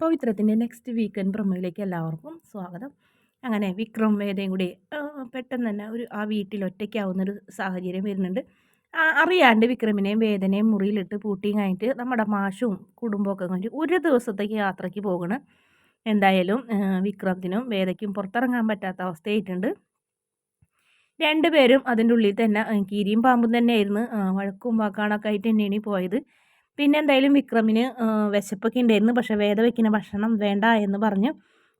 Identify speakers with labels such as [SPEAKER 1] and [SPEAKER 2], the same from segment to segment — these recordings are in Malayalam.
[SPEAKER 1] പവിത്രത്തിന്റെ നെക്സ്റ്റ് വീക്കെൻഡ് പ്രൊമോയിലേക്ക് എല്ലാവർക്കും സ്വാഗതം. അങ്ങനെ വിക്രം വേദയും കൂടി പെട്ടെന്ന് തന്നെ ഒരു ആ വീട്ടിൽ ഒറ്റയ്ക്കാവുന്നൊരു സാഹചര്യം വരുന്നുണ്ട്. അറിയാണ്ട് വിക്രമിനെയും വേദനയും മുറിയിലിട്ട് പൂട്ടിയും കഴിഞ്ഞിട്ട് നമ്മുടെ മാഷും കുടുംബമൊക്കെ കഴിഞ്ഞ് ഒരു ദിവസത്തേക്ക് യാത്രയ്ക്ക് പോകണം. എന്തായാലും വിക്രത്തിനും വേദയ്ക്കും പുറത്തിറങ്ങാൻ പറ്റാത്ത അവസ്ഥയായിട്ടുണ്ട്. രണ്ടുപേരും അതിന്റെ ഉള്ളിൽ തന്നെ കീരിയും പാമ്പും തന്നെയായിരുന്നു വഴക്കും വാക്കാണൊക്കെ ആയിട്ട് തന്നെയാണ് പോയത്. പിന്നെ എന്തായാലും വിക്രമിന് വിശപ്പൊക്കെ ഉണ്ടായിരുന്നു പക്ഷേ വേദ വയ്ക്കുന്ന ഭക്ഷണം വേണ്ട എന്ന് പറഞ്ഞ്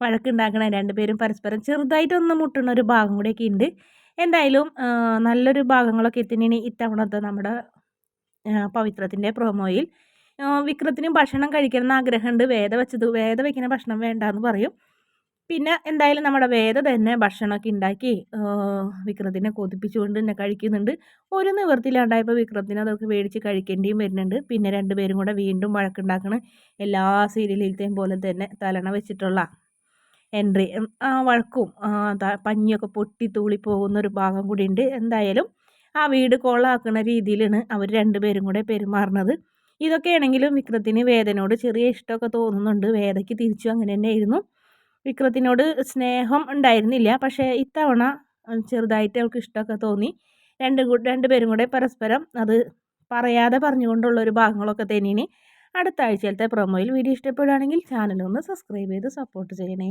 [SPEAKER 1] വഴക്കുണ്ടാക്കണ രണ്ടുപേരും പരസ്പരം ചെറുതായിട്ടൊന്ന് മുട്ടുന്ന ഒരു ഭാഗം കൂടിയൊക്കെ ഉണ്ട് എന്തായാലും നല്ലൊരു ഭാഗങ്ങളൊക്കെ എത്തിനാണ് ഇത്തവണത്തെ നമ്മുടെ പവിത്രത്തിന്റെ പ്രൊമോയിൽ വിക്രത്തിന് ഭക്ഷണം കഴിക്കണം എന്ന് ആഗ്രഹമുണ്ട് വേദ വെച്ചത് വേദ വയ്ക്കുന്ന ഭക്ഷണം വേണ്ട എന്ന് പറയും. പിന്നെ എന്തായാലും നമ്മുടെ വേദ തന്നെ ഭക്ഷണമൊക്കെ ഉണ്ടാക്കി വിക്രത്തിനെ കൊതിപ്പിച്ചുകൊണ്ട് തന്നെ കഴിക്കുന്നുണ്ട്. ഒരു നിവൃത്തിയിലാണ്ടായപ്പോൾ വിക്രത്തിനെ അതൊക്കെ മേടിച്ച് കഴിക്കേണ്ടിയും വരുന്നുണ്ട്. പിന്നെ രണ്ടുപേരും കൂടെ വീണ്ടും വഴക്കുണ്ടാക്കണ. എല്ലാ സീരിയലിലത്തെയും പോലെ തന്നെ തലണ വെച്ചിട്ടുള്ള എൻട്രി. ആ വഴക്കും പഞ്ഞിയൊക്കെ പൊട്ടി തൂളി പോകുന്ന ഒരു ഭാഗം കൂടി ഉണ്ട്. എന്തായാലും ആ വീട് കൊള്ളാക്കുന്ന രീതിയിലാണ് അവർ രണ്ടുപേരും കൂടെ പെരുമാറുന്നത്. ഇതൊക്കെയാണെങ്കിലും വിക്രത്തിന് വേദനയോട് ചെറിയ ഇഷ്ടമൊക്കെ തോന്നുന്നുണ്ട്. വേദയ്ക്ക് തിരിച്ചു അങ്ങനെ തന്നെയായിരുന്നു. വിക്രത്തിനോട് സ്നേഹം ഉണ്ടായിരുന്നില്ല. പക്ഷേ ഇത്തവണ ചെറുതായിട്ട് അവൾക്ക് ഇഷ്ടമൊക്കെ തോന്നി. രണ്ട് രണ്ട് പേരും കൂടെ പരസ്പരം അത് പറയാതെ പറഞ്ഞുകൊണ്ടുള്ള ഒരു ഭാഗങ്ങളൊക്കെ തന്നെയാണ് അടുത്ത ആഴ്ചയിലത്തെ പ്രൊമോയിൽ വീഡിയോ ഇഷ്ടപ്പെടുകയാണെങ്കിൽ ചാനൽ ഒന്ന് സബ്സ്ക്രൈബ് ചെയ്ത് സപ്പോർട്ട് ചെയ്യണേ.